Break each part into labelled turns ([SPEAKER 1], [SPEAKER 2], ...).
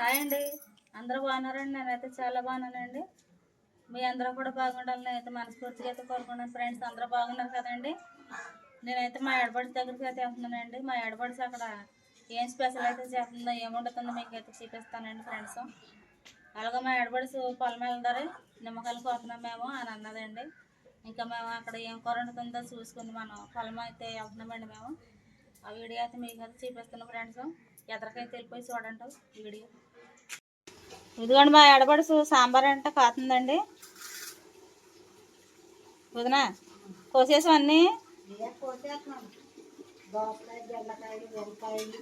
[SPEAKER 1] Hi అండి. అందరూ బాగున్నారండి? నేనైతే చాలా బాగున్నానండి. మీ అందరూ కూడా బాగుండాలని నేనైతే మనస్ఫూర్తిగా అయితే కోరుకున్నాను ఫ్రెండ్స్ అందరూ బాగున్నారు కదండి? నేనైతే మా ఎడబడి దగ్గరికి అయితే వెళ్తున్నానండి. మా ఎడబడిసి అక్కడ ఏం స్పెషల్ అయితే చేస్తుందో ఏముండుతుందో మీకు అయితే చూపిస్తానండి ఫ్రెండ్స్. అలాగే మా ఎడబడిస్ పొలం వెళ్దారు నిమ్మకాయలు కోతున్నాం మేము అని అన్నదండి. ఇంకా మేము అక్కడ ఏం కూర వండుతుందో చూసుకుని మనం. పొలం అయితే వెళ్తున్నామండి మేము. ఆ వీడియో అయితే మీకు అయితే చూపిస్తున్నాం ఫ్రెండ్స్. ఎదరికైతే వెళ్ళిపోయి చూడండి వీడియో. ఇదిగోండి మా ఎడబడుసు సాంబార్ అంటే కాతుందండి. వదినా కోసేసాం అన్నీ
[SPEAKER 2] దోసకాయ బెండకాయలు వంకాయలు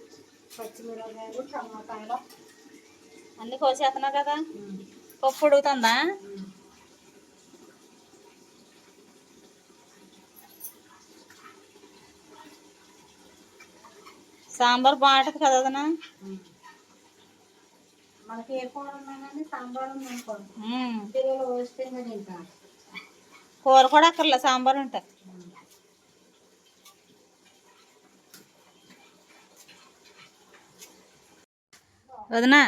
[SPEAKER 2] పచ్చిమిరపకాయలు టమాటాలు.
[SPEAKER 1] అన్నీ కోసేస్తున్నావు కదా? పప్పు ఉడుగుతుందా సాంబార్ బాగుంటుంది కదా వదినా?
[SPEAKER 2] మనకి ఏ కూర ఉన్నా కానీ సాంబార్ ఉంది అనుకోండి
[SPEAKER 1] మ్మ్.
[SPEAKER 2] పిల్లలు వస్తే ఇంకా
[SPEAKER 1] కూర కూడా అక్కర్లే సాంబార్ ఉంటాయి వదినా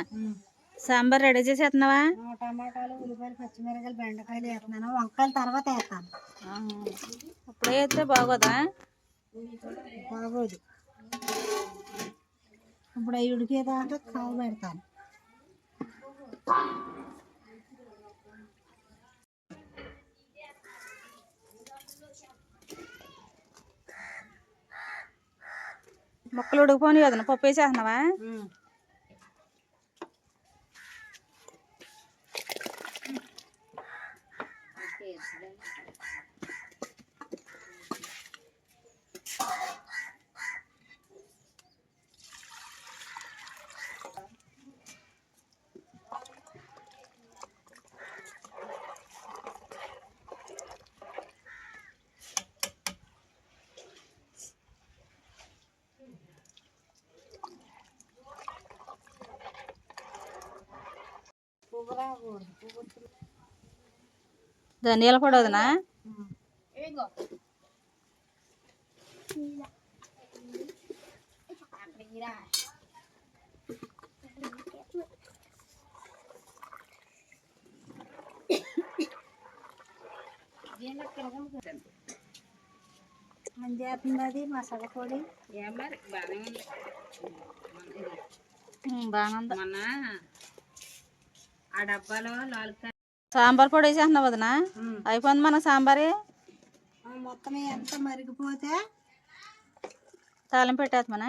[SPEAKER 1] సాంబార్ రెడీ చేసేస్తున్నావా?
[SPEAKER 2] టమాటాలు ఉల్లిపాయలు పచ్చిమిరపకాయలు బెండకాయలు వేస్తున్నాను. వంకాయలు తర్వాత వేస్తాను.
[SPEAKER 1] అప్పుడే అయితే బాగోదా?
[SPEAKER 2] బాగోదు. ఇప్పుడు అవి ఉడికేదాకా కావు పెడతాను
[SPEAKER 1] మొక్కలు ఉడికిపోని వదిన పప్పు వేసేస్తున్నావా? పొడి వదినా?
[SPEAKER 2] మంచి చేస్తుంది అది? మసాలా పొడి?
[SPEAKER 1] బాగానే ఉంది.
[SPEAKER 2] మొన్న ఆ డబ్బాలో
[SPEAKER 1] సాంబార్ పొడి వేసేస్తున్నావు వదినా? అయిపోయింది మన సాంబారే.
[SPEAKER 2] మొత్తం ఎంత మరిగిపోతే
[SPEAKER 1] తాళం పెట్టేస్తామనా.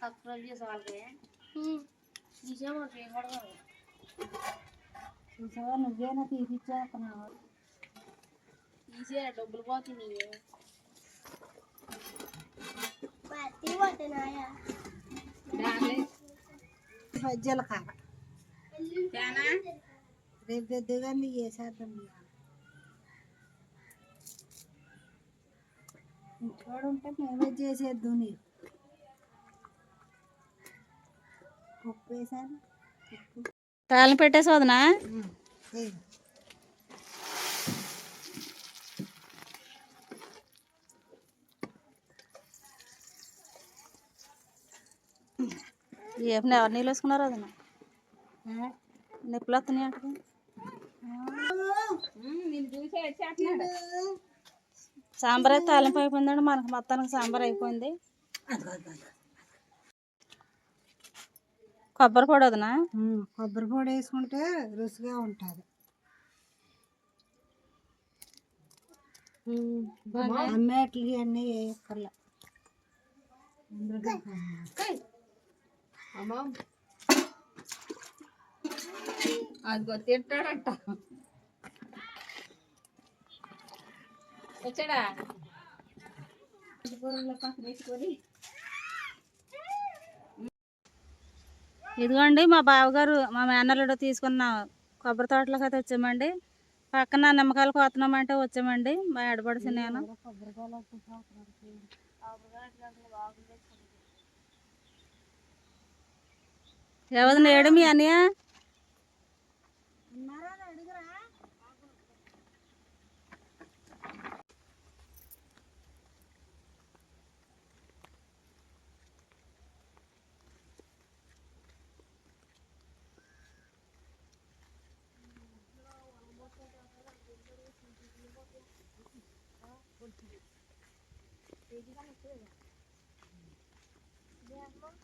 [SPEAKER 1] సబ్స్క్రైబ్ చేసే వాళ్ళకి?
[SPEAKER 2] చూసావా? నువ్వేనా తీపిచ్చేస్తున్నావు?
[SPEAKER 1] ఈజీ డబ్బులు
[SPEAKER 2] కార రేపు పెద్దగా నీకు వేసేద్దాం ఇంటికాడ ఉంటే మేమే చేసేద్దాం నీకు ఉప్పు వేసాను.
[SPEAKER 1] తాళం పెట్టేసి వదినా?
[SPEAKER 2] వేయి.
[SPEAKER 1] ఏం ఎవరు నీళ్ళు వేసుకున్నారు
[SPEAKER 2] ఆ?
[SPEAKER 1] నిప్పులు వస్తున్నాయి అంటే సాంబార్ అయితే తాలింపు అయిపోయిందండి. మనకు మొత్తానికి సాంబార్ అయిపోయింది. కొబ్బరి పొడి వదినా?
[SPEAKER 2] కొబ్బరి పొడి వేసుకుంటే రుచిగా ఉంటుంది. అమ్మేట్లకి అన్నీ వేయక్కర్లే.
[SPEAKER 1] అది తింటాడంట. వచ్చాడా? ఇదిగోండి మా బావగారు మా మేనల్లుడు తీసుకున్న కొబ్బరి తోటలోకి అయితే వచ్చామండి. పక్కన నిమ్మకాయలు కోతున్నామంటే వచ్చామండి. మా ఎడబడిసి నేను. ఎవరిని ఎడమి అన్నయ్య Yeah,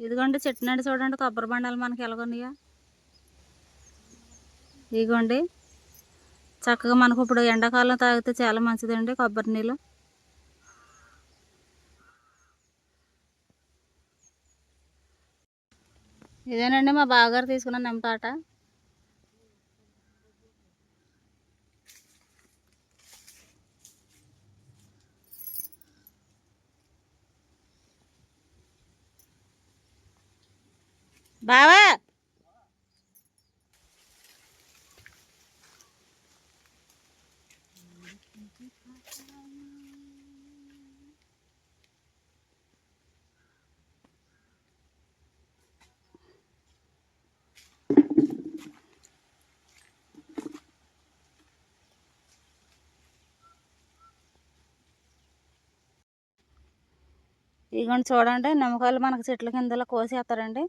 [SPEAKER 1] ఇదిగోండి చెట్టు నుండి చూడండి కొబ్బరి బండాలు మనకి ఎలాగొన్నాయో. ఇదిగోండి. చక్కగా మనకు ఇప్పుడు ఎండాకాలం తాగితే చాలా మంచిదండి కొబ్బరి నీళ్ళు. ఇదేనండి మా బావగారు తీసుకున్న నిమ్మపాట బావా. ఇదిగోండి చూడండి నిమ్మకాయలు మనకు చెట్ల కిందలో కోసేస్తారండి.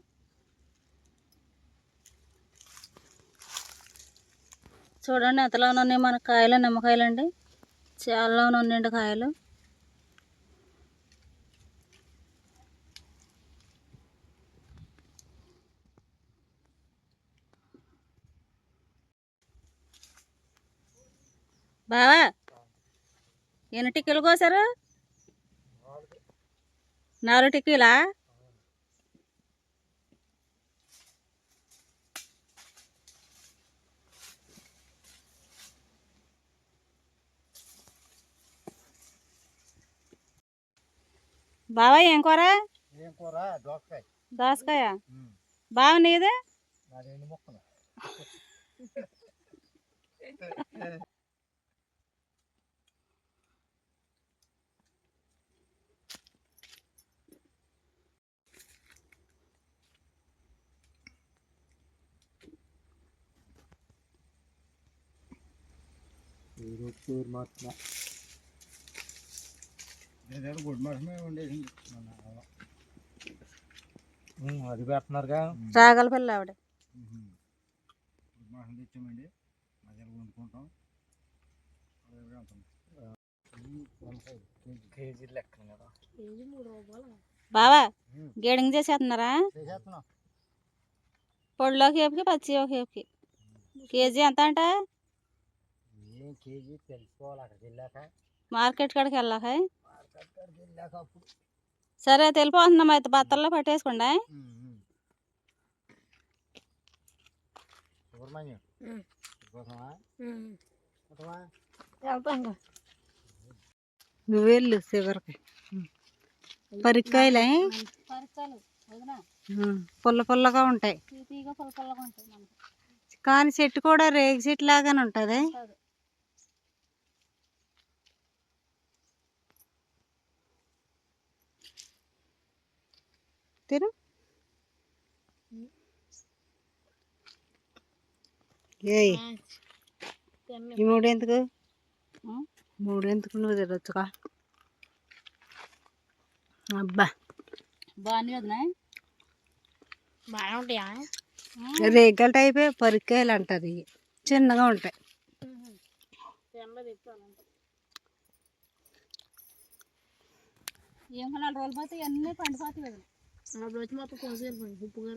[SPEAKER 1] చూడండి ఎంతలో ఉన్నాయి మన కాయలు నిమ్మకాయలు అండి చాలా ఉన్నాయండి కాయలు. బావా ఎన్ని టిక్కీలు కోసారు? నాలుగు టిక్కీలా? బావా ఏం కూర?
[SPEAKER 3] ఏం కూర? దోసకాయ.
[SPEAKER 1] దోసకాయ. బావ నీదే?
[SPEAKER 3] నాది ఎండు అది పెడుతున్నారుగా.
[SPEAKER 1] రాగల పిల్ల ఆవిడ.
[SPEAKER 3] గుడ్ మాసం తెచ్చామండి. మధ్యలో వండుకుంటాం. కేజీ కదా.
[SPEAKER 1] బావా గేడింగ్ చేసేస్తున్నారా?
[SPEAKER 3] చేసేస్తున్నాం.
[SPEAKER 1] పొడిలో కేపుకి పచ్చి ఒక కేపుకి. కేజీ ఎంత అంట?
[SPEAKER 3] ఏం కేజీ తెలుసుకోవాలి అక్కడికి వెళ్ళాక.
[SPEAKER 1] మార్కెట్ కాడికి వెళ్ళాక? సరే తెలిపోతున్నాం అయితే బత్తల్లో పట్టేసుకోండి.
[SPEAKER 2] నువ్వు వెళ్ళు చివరికి.
[SPEAKER 1] వదినా.
[SPEAKER 2] పుల్ల పుల్లగా ఉంటాయి. కానీ చెట్టు కూడా రేగి చెట్టు లాగానే ఉంటుంది. తిను ఏయ్ ఈ మూడు ఎందుకు? మూడు ఎందుకు నువ్వు తినొచ్చుగా? అబ్బా.
[SPEAKER 1] బాగుంది వదినా
[SPEAKER 2] రేగల టైపే పరికాయలు అంటారు ఇవి చిన్నగా ఉంటాయి.
[SPEAKER 1] ఏం నాలుగు రోజులు పోతే ఇవన్నీ పండిపోతాయి Ah,
[SPEAKER 2] bro, te mato com zero, mano. Vou pegar.